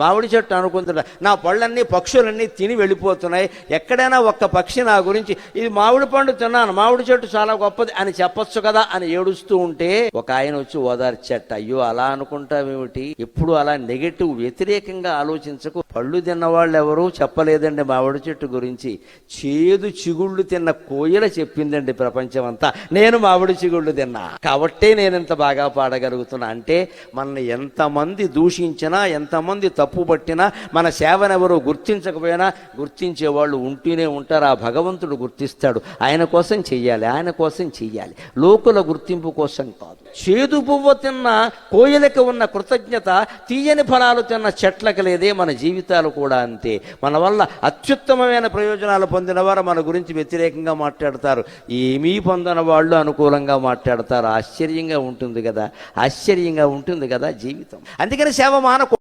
మామిడి చెట్టు అనుకుంటున్నా. నా పళ్ళన్నీ పక్షులన్నీ తిని వెళ్ళిపోతున్నాయి. ఎక్కడైనా ఒక్క పక్షి నా గురించి ఇది మామిడి పండు తిన్నాను మామిడి చెట్టు చాలా గొప్పది అని చెప్పొచ్చు కదా అని ఏడుస్తూ ఉంటే ఒక ఆయన వచ్చి ఓదార్చట అయ్యో అలా అనుకుంటావేమిటి? ఎప్పుడు అలా నెగటివ్ వ్యతిరేకంగా ఆలోచించకు. పళ్ళు తిన్న వాళ్ళు ఎవరూ చెప్పలేదండి మామిడి చెట్టు గురించి. చేదు చిగుళ్ళు తిన్న కోయిల చెప్పిందండి ప్రపంచం అంతా నేను మామిడి చిగుళ్ళు తిన్నా. కాబట్టే నేను ఇంత బాగా పాడగలుగుతున్నా. అంటే మనల్ని ఎంతమంది దూషించినా ఎంతమంది తప్పు పట్టినా మన సేవనెవరో గుర్తించకపోయినా గుర్తించే వాళ్ళు ఉంటూనే ఉంటారు. ఆ భగవంతుడు గుర్తిస్తాడు. ఆయన కోసం చెయ్యాలి ఆయన కోసం చెయ్యాలి. లోకుల గుర్తింపు కోసం కాదు. చేదు పువ్వు తిన్న కోయిలకి ఉన్న కృతజ్ఞత తీయని ఫలాలు తిన్న చెట్లకు లేదే మన జీవితాలు కూడా అంతే. మన వల్ల అత్యుత్తమమైన ప్రయోజనాలు పొందిన వారు మన గురించి వ్యతిరేకంగా మాట్లాడతారు. ఏమీ పొందని వాళ్ళు అనుకూలంగా మాట్లాడతారు. ఆశ్చర్యంగా ఉంటుంది కదా. ఆశ్చర్యంగా ఉంటుంది కదా జీవితం. అందుకని సేవ మానకు